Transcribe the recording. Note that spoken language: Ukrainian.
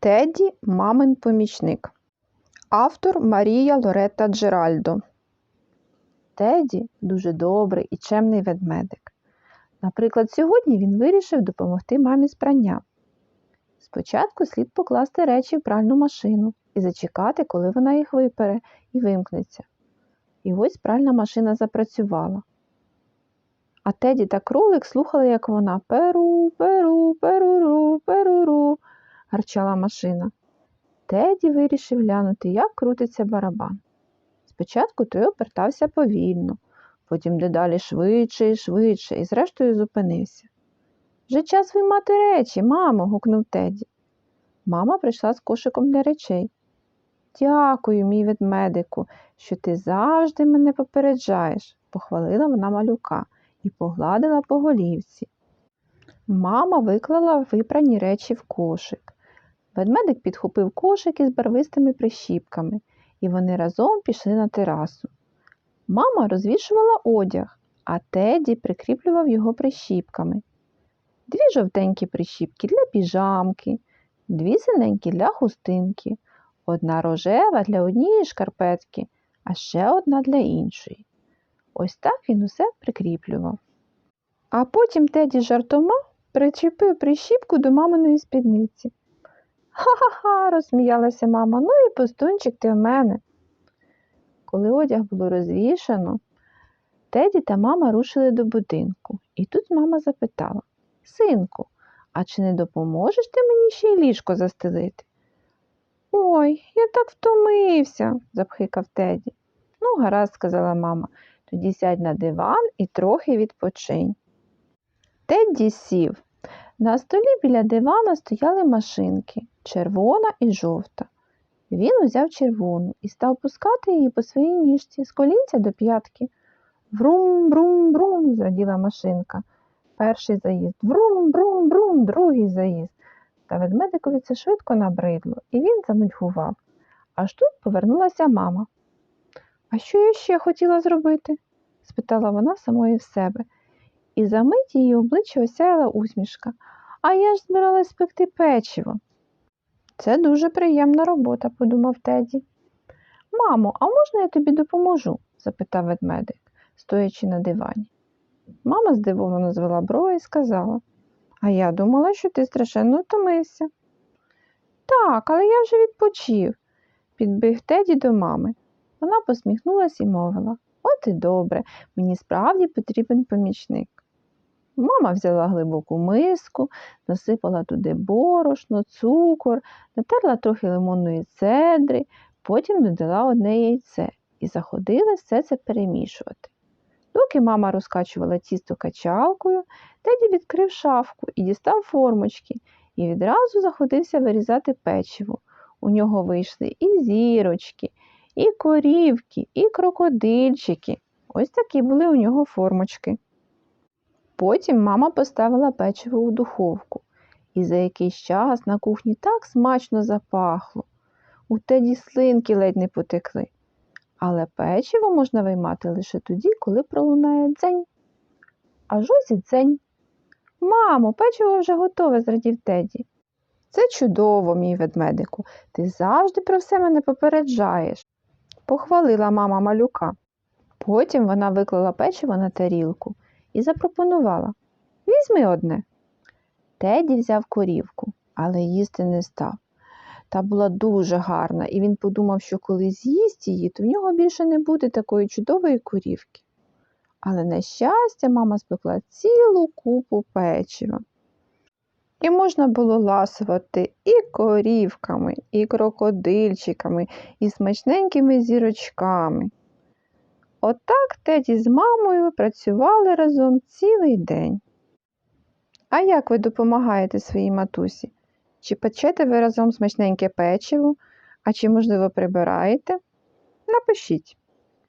Теді мамин помічник. Автор Марія Лоретта Джеральдо. Теді дуже добрий і чемний ведмедик. Наприклад, сьогодні він вирішив допомогти мамі з пранням. Спочатку слід покласти речі в пральну машину і зачекати, коли вона їх випере і вимкнеться. І ось пральна машина запрацювала. А Теді та кролик слухали, як вона перу, перу, перуру, перуру, гарчала машина. Теді вирішив глянути, як крутиться барабан. Спочатку той обертався повільно, потім дедалі швидше і швидше, і зрештою зупинився. Вже час виймати речі, мамо, гукнув Теді. Мама прийшла з кошиком для речей. Дякую, мій ведмедику, що ти завжди мене попереджаєш, похвалила вона малюка і погладила по голівці. Мама виклала випрані речі в кошик. Ведмедик підхопив кошик із барвистими прищіпками, і вони разом пішли на терасу. Мама розвішувала одяг, а Теді прикріплював його прищіпками. Дві жовтенькі прищіпки для піжамки, дві синенькі для хустинки, одна рожева для однієї шкарпетки, а ще одна для іншої. Ось так він усе прикріплював. А потім Теді жартома причепив прищіпку до маминої спідниці. Ха-ха-ха, розсміялася мама, ну і пустунчик ти в мене. Коли одяг було розвішано, Теді та мама рушили до будинку, і тут мама запитала Синку, а чи не допоможеш ти мені ще й ліжко застелити? Ой, я так втомився, запхикав Теді. Ну, гаразд, сказала мама, тоді сядь на диван і трохи відпочинь. Тедді сів. На столі біля дивана стояли машинки червона і жовта. Він узяв червону і став пускати її по своїй ніжці з колінця до п'ятки. Врум, брум, брум, зраділа машинка. Перший заїзд, врум, брум, брум, другий заїзд. Та ведмедикові це швидко набридло, і він занудьгував. Аж тут повернулася мама. А що я ще хотіла зробити? спитала вона самої в себе. І за мить її обличчя осяяла усмішка. А я ж збиралась пекти печиво. Це дуже приємна робота, подумав Теді. Мамо, а можна я тобі допоможу? запитав ведмедик, стоячи на дивані. Мама здивовано звела брови і сказала, а я думала, що ти страшенно втомився. Так, але я вже відпочив, підбіг Теді до мами. Вона посміхнулася і мовила От і добре, мені справді потрібен помічник. Мама взяла глибоку миску, насипала туди борошно, цукор, натерла трохи лимонної цедри, потім додала одне яйце і заходила все це перемішувати. Доки мама розкачувала тісто качалкою, Теді відкрив шафку і дістав формочки і відразу заходився вирізати печиво. У нього вийшли і зірочки, і корівки, і крокодильчики. Ось такі були у нього формочки. Потім мама поставила печиво у духовку, і за якийсь час на кухні так смачно запахло. У Теді слинки ледь не потекли. Але печиво можна виймати лише тоді, коли пролунає дзень. Аж ось і дзень. Мамо, печиво вже готове, зрадів Теді. Це чудово, мій ведмедику. Ти завжди про все мене попереджаєш, похвалила мама малюка. Потім вона виклала печиво на тарілку і запропонувала Візьми одне. Теді взяв корівку, але їсти не став. Та була дуже гарна, і він подумав, що коли з'їсть її, то в нього більше не буде такої чудової корівки. Але, на щастя, мама спекла цілу купу печива. І можна було ласувати і корівками, і крокодильчиками, і смачненькими зірочками. Отак Теді з мамою працювали разом цілий день. А як ви допомагаєте своїй матусі? Чи печете ви разом смачненьке печиво, а чи, можливо, прибираєте? Напишіть.